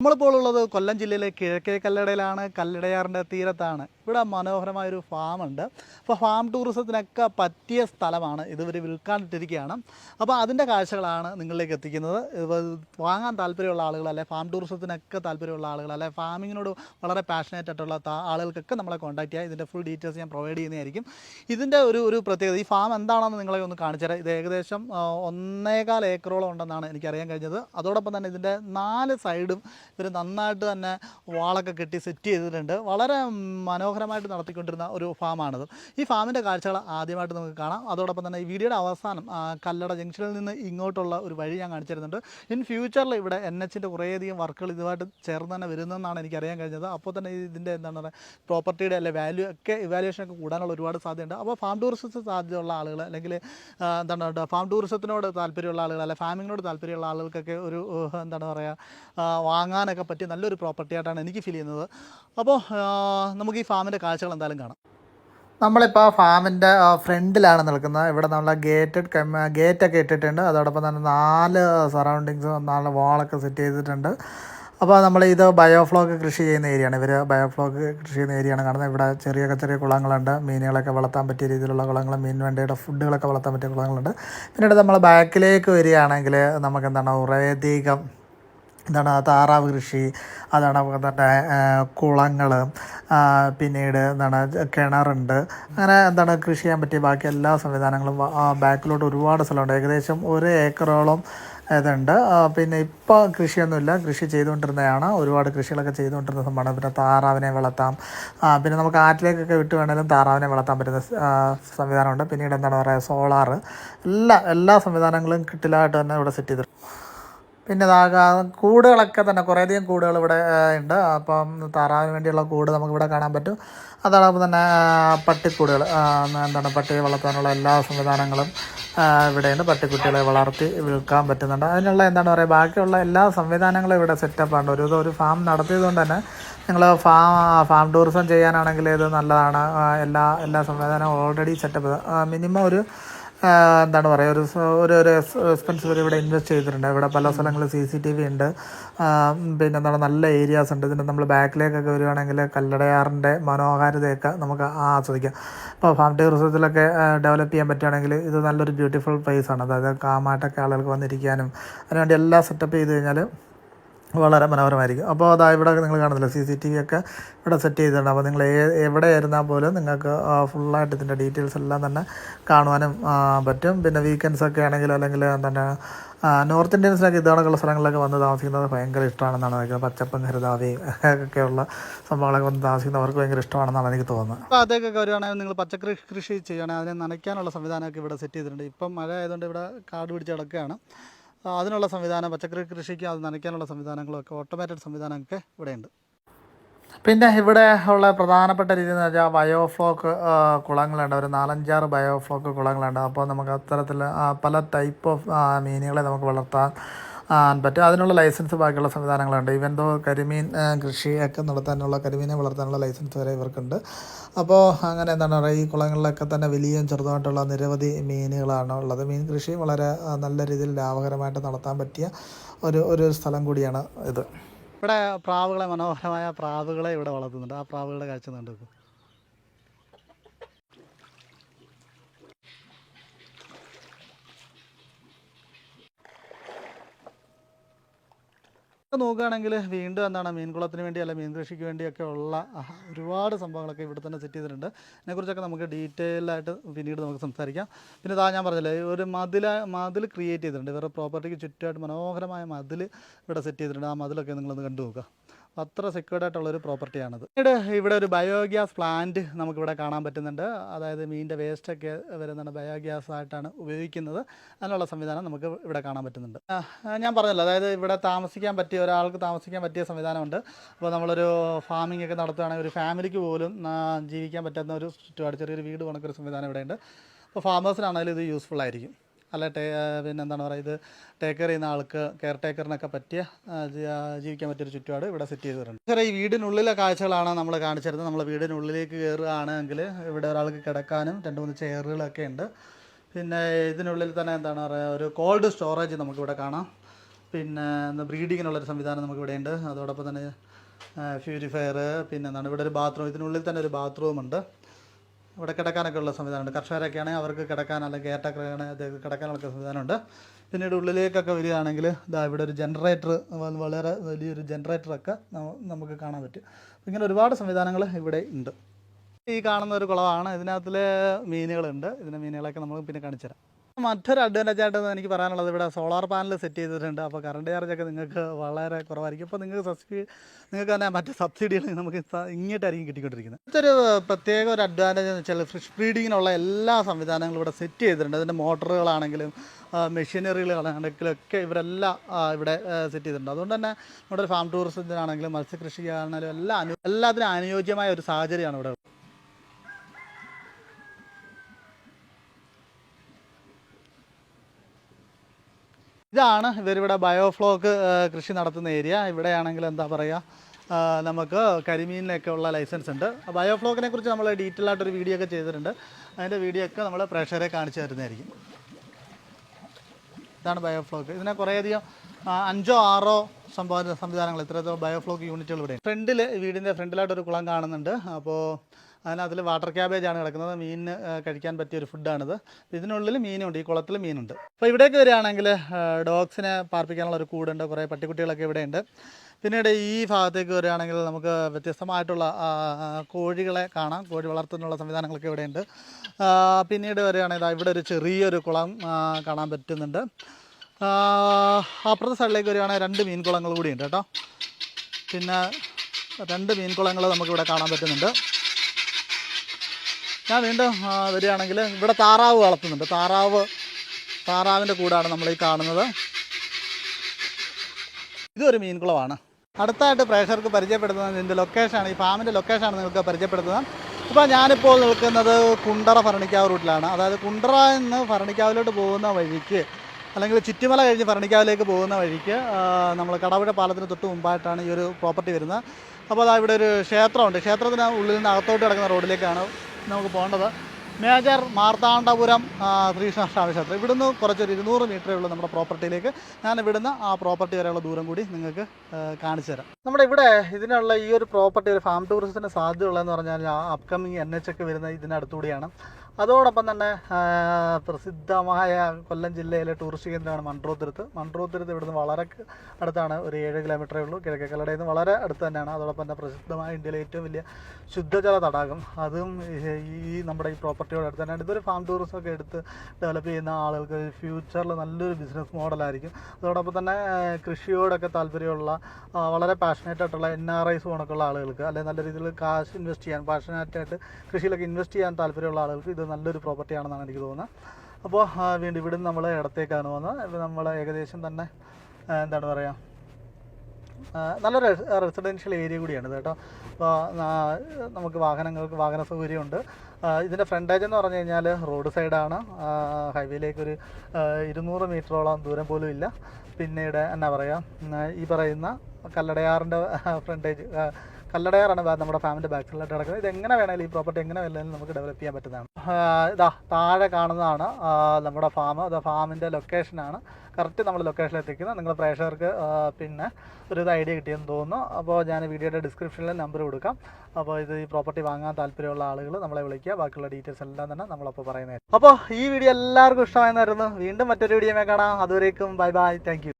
നമ്മളിപ്പോൾ ഉള്ളത് കൊല്ലം ജില്ലയിലെ കിഴക്കേ കല്ലടയിലാണ് കല്ലടയാറിന്റെ തീരത്താണ്. ഇവിടെ മനോഹരമായൊരു ഫാമുണ്ട്. അപ്പോൾ ഫാം ടൂറിസത്തിനൊക്കെ പറ്റിയ സ്ഥലമാണ്. ഇതിവർ വിൽക്കാനിട്ടിരിക്കുകയാണ്. അപ്പോൾ അതിന്റെ കാഴ്ചകളാണ് നിങ്ങളിലേക്ക് എത്തിക്കുന്നത്. വാങ്ങാൻ താല്പര്യമുള്ള ആളുകൾ അല്ലെ ഫാം ടൂറിസത്തിനൊക്കെ താല്പര്യമുള്ള ആളുകൾ അല്ലെ ഫാമിങ്ങിനോട് വളരെ പാഷനേറ്റ് ആയിട്ടുള്ള ആളുകൾക്കൊക്കെ നമ്മളെ കോൺടാക്ട് ചെയ്യുക. ഇതിന്റെ ഫുൾ ഡീറ്റെയിൽസ് ഞാൻ പ്രൊവൈഡ് ചെയ്യുന്നതായിരിക്കും. ഇതിന്റെ ഒരു ഒരു പ്രത്യേകത ഈ ഫാം എന്താണെന്ന് നിങ്ങളെ ഒന്ന് കാണിച്ചു തരാം. ഇത് ഏകദേശം ഒന്നേകാൽ ഏക്കറോളം ഉണ്ടെന്നാണ് എനിക്കറിയാൻ കഴിഞ്ഞത്. അതോടൊപ്പം തന്നെ ഇതിന്റെ നാല് സൈഡും ഇവർ നന്നായിട്ട് തന്നെ വാളൊക്കെ കെട്ടി സെറ്റ് ചെയ്തിട്ടുണ്ട്. വളരെ മനോഹരമായിട്ട് നടത്തിക്കൊണ്ടിരുന്ന ഒരു ഫാമാണിത്. ഈ ഫാമിന്റെ കാഴ്ചകൾ ആദ്യമായിട്ട് നമുക്ക് കാണാം. അതോടൊപ്പം തന്നെ ഈ വീഡിയോയുടെ അവസാനം കല്ലട ജംഗ്ഷനിൽ നിന്ന് ഇങ്ങോട്ടുള്ള ഒരു വഴി ഞാൻ കാണിച്ചു തരുന്നുണ്ട് ഇൻ ഫ്യൂച്ചറിൽ ഇവിടെ എൻ എച്ചിന്റെ കുറേയധികം വർക്കുകൾ ഇതുമായിട്ട് ചേർന്ന് തന്നെ വരുന്നതെന്നാണ് എനിക്ക് അറിയാൻ കഴിഞ്ഞത്. അപ്പോൾ തന്നെ ഇതിന്റെ എന്താണ് പറയുക പ്രോപ്പർട്ടിയുടെ അല്ലെ വാല്യൂ ഒക്കെ ഇവാലുവേഷൻ ഒക്കെ കൂടാനുള്ള ഒരുപാട് സാധ്യതയുണ്ട്. അപ്പോൾ ഫാം ടൂറിസത്തിന് സാധ്യതയുള്ള ആളുകൾ അല്ലെങ്കിൽ എന്താണ് പറയുക ഫാം ടൂറിസത്തിനോട് താല്പര്യമുള്ള ആളുകൾ അല്ലെ ഫാമിങ്ങിനോട് താല്പര്യമുള്ള ആളുകൾക്കൊക്കെ ഒരു എന്താണ് പറയുക വാങ്ങാനൊക്കെ പറ്റിയ നല്ലൊരു പ്രോപ്പർട്ടി ആയിട്ടാണ് എനിക്ക് ഫീൽ ചെയ്യുന്നത്. അപ്പോൾ നമുക്ക് ഈ ഫാമിന്റെ കാഴ്ചകൾ എന്തായാലും കാണാം. നമ്മളിപ്പോൾ ഫാമിന്റെ ഫ്രണ്ടിലാണ് നിൽക്കുന്നത്. ഇവിടെ നമ്മൾ ഗേറ്റഡ് ഗേറ്റൊക്കെ ഇട്ടിട്ടുണ്ട്. അതോടൊപ്പം തന്നെ നാല് സറൗണ്ടിങ്സ് നാല് വാളൊക്കെ സെറ്റ് ചെയ്തിട്ടുണ്ട്. അപ്പോൾ നമ്മൾ ഇത് ബയോഫ്ലോക്ക് കൃഷി ചെയ്യുന്ന ഏരിയയാണ്. ഇവർ ബയോഫ്ലോക്ക് കൃഷി ചെയ്യുന്ന ഏരിയയാണ് കാണുന്നത്. ഇവിടെ ചെറിയ ചെറിയ കുളങ്ങളുണ്ട്. മീനുകളൊക്കെ വളർത്താൻ പറ്റിയ രീതിയിലുള്ള കുളങ്ങൾ മീൻ വേണ്ടയുടെ ഫുഡുകളൊക്കെ വളർത്താൻ പറ്റിയ കുളങ്ങളുണ്ട്. പിന്നീട് നമ്മൾ ബാക്കിലേക്ക് വരികയാണെങ്കിൽ നമുക്ക് എന്താണ് കുറേയധികം എന്താണ് താറാവ് കൃഷി അതാണ് തന്നെ കുളങ്ങൾ പിന്നീട് എന്താണ് കിണറുണ്ട്. അങ്ങനെ എന്താണ് കൃഷി ചെയ്യാൻ പറ്റിയ ബാക്കി എല്ലാ സംവിധാനങ്ങളും ബാക്കിലോട്ട് ഒരുപാട് സ്ഥലമുണ്ട്. ഏകദേശം ഒരു ഏക്കറോളം ഇതുണ്ട്. പിന്നെ ഇപ്പോൾ കൃഷിയൊന്നുമില്ല. കൃഷി ചെയ്തുകൊണ്ടിരുന്നതാണ്. ഒരുപാട് കൃഷികളൊക്കെ ചെയ്തുകൊണ്ടിരുന്ന സംഭവമാണ്. പിന്നെ താറാവിനെ വളർത്താം. പിന്നെ നമുക്ക് ആറ്റിലേക്കൊക്കെ വിട്ട് വേണേലും താറാവിനെ വളർത്താൻ പറ്റുന്ന സംവിധാനമുണ്ട്. പിന്നീട് എന്താണ് പറയുക സോളാറ്. എല്ലാ എല്ലാ സംവിധാനങ്ങളും കിട്ടിലായിട്ട് തന്നെ ഇവിടെ സെറ്റ് ചെയ്തിട്ടുണ്ട്. പിന്നെ കൂടുകളൊക്കെ തന്നെ കുറേയധികം കൂടുകൾ ഇവിടെ ഉണ്ട്. അപ്പം താറാവിന് വേണ്ടിയുള്ള കൂട് നമുക്കിവിടെ കാണാൻ പറ്റും. അതോടൊപ്പം തന്നെ പട്ടിക്കൂടുകൾ എന്താണ് പട്ടിയെ വളർത്താനുള്ള എല്ലാ സംവിധാനങ്ങളും ഇവിടെയുണ്ട്. പട്ടിക്കുട്ടികളെ വളർത്തി വിൽക്കാൻ പറ്റുന്നുണ്ട്. അതിനുള്ള എന്താണ് പറയുക ബാക്കിയുള്ള എല്ലാ സംവിധാനങ്ങളും ഇവിടെ സെറ്റപ്പാണ് ഒരു ഒരു ഫാം നടത്തിയത് കൊണ്ട് തന്നെ നിങ്ങൾ ഫാം ഫാം ടൂറിസം ചെയ്യാനാണെങ്കിൽ ഇത് നല്ലതാണ്. എല്ലാ എല്ലാ സംവിധാനവും ഓൾറെഡി സെറ്റപ്പ് മിനിമം ഒരു എന്താണ് പറയുക ഒരു ഒരു ഒരു എക്സ്പെൻസ് വരെ ഇവിടെ ഇൻവെസ്റ്റ് ചെയ്തിട്ടുണ്ട്. ഇവിടെ പല സ്ഥലങ്ങളിൽ സി സി ടി വി ഉണ്ട്. പിന്നെ എന്താണ് നല്ല ഏരിയാസ് ഉണ്ട്. ഇതിന്റെ നമ്മൾ ബാക്കിലേക്കൊക്കെ വരികയാണെങ്കിൽ കല്ലടയാറിന്റെ മനോഹാരിതയൊക്കെ നമുക്ക് ആസ്വദിക്കാം. ഇപ്പോൾ ഫാം ടൂറിസത്തിലൊക്കെ ഡെവലപ്പ് ചെയ്യാൻ പറ്റുകയാണെങ്കിൽ ഇത് നല്ലൊരു ബ്യൂട്ടിഫുൾ പ്ലേസ് ആണ്. അതായത് കാമായിട്ടൊക്കെ ആളുകൾക്ക് വന്നിരിക്കാനും അതിനുവേണ്ടി എല്ലാം സെറ്റപ്പ് ചെയ്ത് കഴിഞ്ഞാൽ വളരെ മനോഹരമായിരിക്കും. അപ്പോൾ അതാ ഇവിടെ നിങ്ങൾ കാണുന്നില്ല സി സി ടി വി ഒക്കെ ഇവിടെ സെറ്റ് ചെയ്തിട്ടുണ്ട്. അപ്പോൾ നിങ്ങൾ എവിടെ ആയിരുന്നാൽ പോലും നിങ്ങൾക്ക് ഫുള്ളായിട്ട് ഇതിന്റെ ഡീറ്റെയിൽസ് എല്ലാം തന്നെ കാണുവാനും പറ്റും. പിന്നെ വീക്കെൻഡ്സ് ഒക്കെ ആണെങ്കിൽ അല്ലെങ്കിൽ തന്നെ നോർത്ത് ഇന്ത്യൻസിനൊക്കെ ഇതോടൊക്കെയുള്ള സ്ഥലങ്ങളിലൊക്കെ വന്ന് താമസിക്കുന്നത് ഭയങ്കര ഇഷ്ടമാണെന്നാണ് എനിക്ക് പച്ചപ്പും ഹരിതാവയും ഒക്കെയുള്ള സംഭവങ്ങളൊക്കെ വന്ന് താമസിക്കുന്നവർക്ക് ഭയങ്കര ഇഷ്ടമാണെന്നാണ് എനിക്ക് തോന്നുന്നത്. അപ്പോൾ അതൊക്കെ വരുവാണെങ്കിൽ നിങ്ങൾ പച്ചക്കറി കൃഷി ചെയ്യുകയാണെങ്കിൽ അതിനെ നനയ്ക്കാനുള്ള സംവിധാനമൊക്കെ ഇവിടെ സെറ്റ് ചെയ്തിട്ടുണ്ട്. ഇപ്പം മഴ ആയതുകൊണ്ട് ഇവിടെ കാട് പിടിച്ച് കിടക്കുകയാണ്. അതിനുള്ള സംവിധാനം പച്ചക്കറി കൃഷിക്ക് അത് നനയ്ക്കാനുള്ള സംവിധാനങ്ങളൊക്കെ ഓട്ടോമാറ്റഡ് സംവിധാനമൊക്കെ ഇവിടെയുണ്ട്. പിന്നെ ഇവിടെ ഉള്ള പ്രധാനപ്പെട്ട രീതി എന്ന് വെച്ചാൽ ബയോഫ്ലോക്ക് കുളങ്ങളുണ്ട്. ഒരു നാലഞ്ചാറ് ബയോഫ്ലോക്ക് കുളങ്ങളുണ്ട്. അപ്പോൾ നമുക്ക് അത്തരത്തിൽ പല ടൈപ്പ് ഓഫ് മീനുകളെ നമുക്ക് വളർത്താൻ പറ്റും അതിനുള്ള ലൈസൻസ് ബാക്കിയുള്ള സംവിധാനങ്ങളുണ്ട്. ഈവൻ ദോ കരിമീൻ കൃഷിയൊക്കെ നടത്താനുള്ള കരിമീനെ വളർത്താനുള്ള ലൈസൻസ് വരെ ഇവർക്കുണ്ട്. അപ്പോൾ അങ്ങനെ എന്താണ് പറയുക ഈ കുളങ്ങളിലൊക്കെ തന്നെ വലിയ ചെറുതായിട്ടുള്ള നിരവധി മീനുകളാണ് ഉള്ളത്. മീൻ കൃഷി വളരെ നല്ല രീതിയിൽ ലാഭകരമായിട്ട് നടത്താൻ പറ്റിയ ഒരു ഒരു സ്ഥലം കൂടിയാണ് ഇത്. ഇവിടെ പ്രാവുകളെ മനോഹരമായ പ്രാവുകളെ ഇവിടെ വളർത്തുന്നുണ്ട്. ആ പ്രാവുകളുടെ കാഴ്ച കണ്ടു നോക്കുകയാണെങ്കിൽ വീണ്ടും എന്താണ് മീൻകുളത്തിന് വേണ്ടി അല്ല മീൻ കൃഷിക്ക് വേണ്ടിയൊക്കെ ഉള്ള ഒരുപാട് സംഭവങ്ങളൊക്കെ ഇവിടെ തന്നെ സെറ്റ് ചെയ്തിട്ടുണ്ട്. അതിനെക്കുറിച്ചൊക്കെ നമുക്ക് ഡീറ്റെയിൽ ആയിട്ട് പിന്നീട് നമുക്ക് സംസാരിക്കാം. പിന്നെ ഇതാ ഞാൻ പറഞ്ഞില്ലേ ഒരു മതിൽ മതിൽ ക്രിയേറ്റ് ചെയ്തിട്ടുണ്ട്. ഇവരുടെ പ്രോപ്പർട്ടിക്ക് ചുറ്റുമായിട്ട് മനോഹരമായ മതിൽ ഇവിടെ സെറ്റ് ചെയ്തിട്ടുണ്ട്. ആ മതിലൊക്കെ നിങ്ങളൊന്ന് കണ്ടു നോക്കുക അത്ര സെക്യൂർഡ് ആയിട്ടുള്ള ഒരു പ്രോപ്പർട്ടിയാണത് പിന്നീട് ഇവിടെ ഒരു ബയോഗ്യാസ് പ്ലാന്റ് നമുക്കിവിടെ കാണാൻ പറ്റുന്നുണ്ട്. അതായത് മീനിന്റെ വേസ്റ്റൊക്കെ വരുന്നുണ്ട് ബയോഗ്യാസ് ആയിട്ടാണ് ഉപയോഗിക്കുന്നത്. അതിനുള്ള സംവിധാനം നമുക്ക് ഇവിടെ കാണാൻ പറ്റുന്നുണ്ട്. ഞാൻ പറഞ്ഞല്ലോ അതായത് ഇവിടെ താമസിക്കാൻ പറ്റിയ ഒരാൾക്ക് താമസിക്കാൻ പറ്റിയ സംവിധാനമുണ്ട്. അപ്പോൾ നമ്മളൊരു ഫാമിംഗ് ഒക്കെ നടത്തുകയാണെങ്കിൽ ഒരു ഫാമിലിക്ക് പോലും ജീവിക്കാൻ പറ്റുന്ന ഒരു ചുറ്റുപാട് ചെറിയൊരു വീട് കണക്കൊരു സംവിധാനം ഇവിടെയുണ്ട്. അപ്പോൾ ഫാമേഴ്സിനാണെങ്കിലും ഇത് യൂസ്ഫുൾ ആയിരിക്കും. അല്ല ടേ പിന്നെ എന്താണ് പറയുക ഇത് ടേക്ക് കെയർ ചെയ്യുന്ന ആൾക്ക് കെയർ ടേക്കറിനൊക്കെ പറ്റിയ ജീവിക്കാൻ പറ്റിയൊരു ചുറ്റുപാട് ഇവിടെ സെറ്റ് ചെയ്തിട്ടുണ്ട് സാറേ ഈ വീടിനുള്ളിലെ കാഴ്ചകളാണ് നമ്മൾ കാണിച്ചിരുന്നത്. നമ്മൾ വീടിനുള്ളിലേക്ക് കയറുകയാണെങ്കിൽ ഇവിടെ ഒരാൾക്ക് കിടക്കാനും രണ്ട് മൂന്ന് ചെയറുകളൊക്കെ ഉണ്ട്. പിന്നെ ഇതിനുള്ളിൽ തന്നെ എന്താണ് പറയുക ഒരു കോൾഡ് സ്റ്റോറേജ് നമുക്കിവിടെ കാണാം. പിന്നെ എന്താ ബ്രീഡിങ്ങിനുള്ളൊരു സംവിധാനം നമുക്കിവിടെ ഉണ്ട്. അതോടൊപ്പം തന്നെ പ്യൂരിഫയർ പിന്നെ എന്താണ് ഇവിടെ ഒരു ബാത്റൂം ഇതിനുള്ളിൽ തന്നെ ഒരു ബാത്റൂം ഉണ്ട്. ഇവിടെ കിടക്കാനൊക്കെ ഉള്ള സംവിധാനമുണ്ട്. കർഷകരൊക്കെ ആണെങ്കിൽ അവർക്ക് കിടക്കാൻ അല്ലെങ്കിൽ കെയർടക്കറാണ് കിടക്കാനുള്ള സംവിധാനമുണ്ട്. പിന്നീട് ഉള്ളിലേക്കൊക്കെ വരികയാണെങ്കിൽ ഇതാ ഇവിടെ ഒരു ജനറേറ്റർ വളരെ വലിയൊരു ജനറേറ്ററൊക്കെ നമുക്ക് കാണാൻ പറ്റും. ഇങ്ങനെ ഒരുപാട് സംവിധാനങ്ങൾ ഇവിടെ ഉണ്ട്. ഈ കാണുന്ന ഒരു കുളമാണ്. ഇതിനകത്തിൽ മീനുകളുണ്ട്. ഇതിന്റെ മീനുകളൊക്കെ നമ്മൾ പിന്നെ കാണിച്ചു തരാം മറ്റൊരു അഡ്വാന്റേജ് ആയിട്ട് എനിക്ക് പറയാനുള്ളത് ഇവിടെ സോളാർ പാനൽ സെറ്റ് ചെയ്തിട്ടുണ്ട്. അപ്പോൾ കറണ്ട് ചാർജൊക്കെ നിങ്ങൾക്ക് വളരെ കുറവായിരിക്കും. അപ്പോൾ നിങ്ങൾക്ക് സബ്സിഡി നിങ്ങൾക്ക് തന്നെ മറ്റ് സബ്സിഡികൾ നമുക്ക് ഇങ്ങോട്ടായിരിക്കും കിട്ടിക്കൊണ്ടിരിക്കുന്നത്. മറ്റൊരു പ്രത്യേക ഒരു അഡ്വാന്റേജ് എന്ന് വെച്ചാൽ ഫിഷ് ബ്രീഡിങ്ങിനുള്ള എല്ലാ സംവിധാനങ്ങളും ഇവിടെ സെറ്റ് ചെയ്തിട്ടുണ്ട്. അതിന്റെ മോട്ടറുകളാണെങ്കിലും മെഷീനറികളാണെങ്കിലും ഒക്കെ ഇവരെല്ലാം ഇവിടെ സെറ്റ് ചെയ്തിട്ടുണ്ട്. അതുകൊണ്ട് തന്നെ നമ്മുടെ ഫാം ടൂറിസത്തിനാണെങ്കിലും മത്സ്യകൃഷിക്കാണെങ്കിലും എല്ലാം എല്ലാത്തിനും അനുയോജ്യമായ ഒരു സാഹചര്യമാണ് ഇവിടെ ഇതാണ്. ഇവരിവിടെ ബയോഫ്ലോക്ക് കൃഷി നടത്തുന്ന ഏരിയ. ഇവിടെയാണെങ്കിൽ എന്താ പറയുക നമുക്ക് കരിമീനിനൊക്കെ ഉള്ള ലൈസൻസ് ഉണ്ട്. ബയോഫ്ലോക്കിനെ കുറിച്ച് നമ്മൾ ഡീറ്റെയിൽ ആയിട്ടൊരു വീഡിയോ ഒക്കെ ചെയ്തിട്ടുണ്ട്. അതിന്റെ വീഡിയോ ഒക്കെ നമ്മൾ പ്രേക്ഷകരെ കാണിച്ചു തരുന്നതായിരിക്കും. ഇതാണ് ബയോഫ്ലോക്ക് ഇതിനെ കുറേയധികം അഞ്ചോ ആറോ സംവിധാനങ്ങൾ ഇത്രത്തോളം ബയോഫ്ലോക്ക് യൂണിറ്റുകൾ ഇവിടെ ഫ്രണ്ടിൽ വീടിന്റെ ഫ്രണ്ടിലായിട്ടൊരു കുളം കാണുന്നുണ്ട്. അപ്പോൾ അതിനകത്തിൽ വാട്ടർ ക്യാബേജ് ആണ് കിടക്കുന്നത്. മീനിന് കഴിക്കാൻ പറ്റിയ ഒരു ഫുഡാണിത് ഇതിനുള്ളിൽ മീനുണ്ട് ഈ കുളത്തിൽ മീനുണ്ട്. അപ്പോൾ ഇവിടേക്ക് വരികയാണെങ്കിൽ ഡോഗ്സിനെ പാർപ്പിക്കാനുള്ള ഒരു കൂടുണ്ട് കുറേ പട്ടിക്കുട്ടികളൊക്കെ ഇവിടെയുണ്ട്. പിന്നീട് ഈ ഭാഗത്തേക്ക് വരികയാണെങ്കിൽ നമുക്ക് വ്യത്യസ്തമായിട്ടുള്ള കോഴികളെ കാണാം. കോഴി വളർത്തുന്നുള്ള സംവിധാനങ്ങളൊക്കെ ഇവിടെയുണ്ട്. പിന്നീട് വരികയാണെങ്കിൽ ഇവിടെ ഒരു ചെറിയൊരു കുളം കാണാൻ പറ്റുന്നുണ്ട്. അപ്പുറത്തെ സൈഡിലേക്ക് വരികയാണെങ്കിൽ രണ്ട് മീൻ കുളങ്ങൾ കൂടിയുണ്ട് കേട്ടോ. പിന്നെ രണ്ട് മീൻ കുളങ്ങൾ നമുക്കിവിടെ കാണാൻ പറ്റുന്നുണ്ട്. ഞാൻ വീണ്ടും വരികയാണെങ്കിൽ ഇവിടെ താറാവ് വളർത്തുന്നുണ്ട്. താറാവ് താറാവിന്റെ കൂടാണ് നമ്മൾ ഈ കാണുന്നത്. ഇതൊരു മീൻകുളമാണ് അടുത്തായിട്ട് പ്രേക്ഷകർക്ക് പരിചയപ്പെടുത്തുന്നത് ഇതിന്റെ ലൊക്കേഷനാണ് ഈ ഫാമിന്റെ ലൊക്കേഷനാണ് നിങ്ങൾക്ക് പരിചയപ്പെടുത്തുന്നത്. ഇപ്പോൾ ഞാനിപ്പോൾ നിൽക്കുന്നത് കുണ്ടറ ഭരണിക്കാവ് റൂട്ടിലാണ് അതായത് കുണ്ടറ എന്ന് ഭരണിക്കാവിലോട്ട് പോകുന്ന വഴിക്ക് അല്ലെങ്കിൽ ചുറ്റുമല കഴിഞ്ഞ് ഭരണിക്കാവിലേക്ക് പോകുന്ന വഴിക്ക് നമ്മൾ കടവുഴ പാലത്തിന് തൊട്ട് മുമ്പായിട്ടാണ് ഈ ഒരു പ്രോപ്പർട്ടി വരുന്നത്. അപ്പോൾ അതാ ഇവിടെ ഒരു ക്ഷേത്രമുണ്ട്. ക്ഷേത്രത്തിന് ഉള്ളിൽ നിന്ന് അകത്തോട്ട് കിടക്കുന്ന റോഡിലേക്കാണ് നമുക്ക് പോകേണ്ടത്. മേജർ മാർത്താണ്ഡപുരം ശ്രീകൃഷ്ണ ക്ഷേത്രം. ഇവിടുന്ന് കുറച്ചൊരു ഇരുന്നൂറ് മീറ്ററേ ഉള്ളൂ നമ്മുടെ പ്രോപ്പർട്ടിയിലേക്ക്. ഞാൻ ഇവിടുന്ന് ആ പ്രോപ്പർട്ടി വരെയുള്ള ദൂരം കൂടി നിങ്ങൾക്ക് കാണിച്ചു തരാം. നമ്മുടെ ഇവിടെ ഇതിനുള്ള ഈ ഒരു പ്രോപ്പർട്ടി ഒരു ഫാം ടൂറിസത്തിന് സാധ്യതയുള്ളതെന്ന് പറഞ്ഞാൽ അപ്കമിങ് എൻ എച്ച് ഒക്കെ വരുന്ന ഇതിനടുത്തുകൂടിയാണ് അതോടൊപ്പം തന്നെ പ്രസിദ്ധമായ കൊല്ലം ജില്ലയിലെ ടൂറിസ്റ്റ് കേന്ദ്രമാണ് മൺട്രോത്തുരുത്ത്. മൺട്രോത്തുരുത്ത് ഇവിടുന്ന് വളരെ അടുത്താണ് ഒരു ഏഴ് കിലോമീറ്ററേ ഉള്ളൂ. കിഴക്കേക്കല്ലടയിൽ നിന്ന് വളരെ അടുത്ത് തന്നെയാണ്. അതോടൊപ്പം തന്നെ പ്രസിദ്ധമായ ഇന്ത്യയിലെ ഏറ്റവും വലിയ ശുദ്ധജല തടാകം. അതും ഈ- നമ്മുടെ ഈ പ്രോപ്പർട്ടിയോട് അടുത്ത് തന്നെയാണ്. ഇതൊരു ഫാം ടൂറിസം ഒക്കെ എടുത്ത് ഡെവലപ്പ് ചെയ്യുന്ന ആളുകൾക്ക് ഫ്യൂച്ചറിൽ നല്ലൊരു ബിസിനസ് മോഡലായിരിക്കും അതോടൊപ്പം തന്നെ കൃഷിയോടൊക്കെ താല്പര്യമുള്ള വളരെ പാഷനേറ്റ് ആയിട്ടുള്ള എൻ ആർ ഐസ് കണക്കുള്ള ആളുകൾക്ക് അല്ലെങ്കിൽ നല്ല രീതിയിൽ കാശ് ഇൻവെസ്റ്റ് ചെയ്യാൻ പാഷനേറ്റ് ആയിട്ട് കൃഷിയിലൊക്കെ ഇൻവെസ്റ്റ് ചെയ്യാൻ താല്പര്യമുള്ള ആളുകൾക്ക് ഇത് നല്ലൊരു പ്രോപ്പർട്ടി ആണെന്നാണ് എനിക്ക് തോന്നുന്നത്. അപ്പോൾ വീണ്ടും ഇവിടുന്ന് നമ്മൾ ഇടത്തേക്കാണ് ഇപ്പോൾ നമ്മൾ ഏകദേശം തന്നെ എന്താണ് പറയുക നല്ലൊരു റെസിഡൻഷ്യൽ ഏരിയ കൂടിയാണ് കേട്ടോ. അപ്പോൾ നമുക്ക് വാഹനങ്ങൾക്ക് വാഹന സൗകര്യമുണ്ട്. ഇതിന്റെ ഫ്രണ്ടേജ് എന്ന് പറഞ്ഞു കഴിഞ്ഞാൽ റോഡ് സൈഡാണ് ഹൈവേയിലേക്ക് ഒരു ആ, ഇരുന്നൂറ് മീറ്ററോളം ദൂരം പോലും ഇല്ല. പിന്നീട് എന്നാ പറയുക ഈ പറയുന്ന കല്ലടയാറിന്റെ ഫ്രണ്ടേജ് കല്ലടയാറാണ് നമ്മുടെ ഫാമിന്റെ ബാക്ക് കിടക്കുന്നത് ഇത് എങ്ങനെ വേണമെങ്കിലും ഈ പ്രോപ്പർട്ടി എങ്ങനെ വേണമെങ്കിലും നമുക്ക് ഡെവലപ്പ് ചെയ്യാൻ പറ്റുന്നതാണ്. ഇതാ താഴെ കാണുന്നതാണ് നമ്മുടെ ഫാം അത് ഫാമിന്റെ ലൊക്കേഷനാണ് കറക്റ്റ് നമ്മൾ ലൊക്കേഷനിൽ എത്തിക്കുന്നത്. നിങ്ങൾ പ്രേക്ഷകർക്ക് പിന്നെ ഒരു ഇത് ഐഡിയ കിട്ടിയെന്ന് തോന്നുന്നു. അപ്പോൾ ഞാൻ വീഡിയോയുടെ ഡിസ്ക്രിപ്ഷനിൽ നമ്പർ കൊടുക്കാം. അപ്പോൾ ഇത് ഈ പ്രോപ്പർട്ടി വാങ്ങാൻ താല്പര്യമുള്ള ആളുകൾ നമ്മളെ വിളിക്കുക. ബാക്കിയുള്ള ഡീറ്റെയിൽസ് എല്ലാം തന്നെ നമ്മളപ്പോൾ പറയുന്നത് അപ്പോൾ ഈ വീഡിയോ എല്ലാവർക്കും ഇഷ്ടമായെന്നായിരുന്നു വീണ്ടും മറ്റൊരു വീഡിയോ കാണാം. അതുവരേക്കും ബൈ ബൈ താങ്ക്